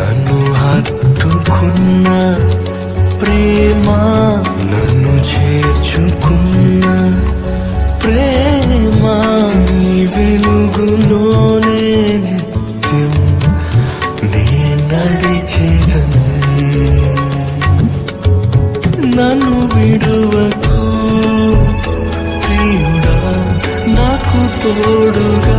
నన్ను హత్తుకున్న ప్రేమ నన్ను చేర్చుకున్న ప్రేమ నీ వెలుగులోనే నిత్యం నే నడిచేదను. నన్ను విడువకు ప్రియుడా నాకు తోడుగా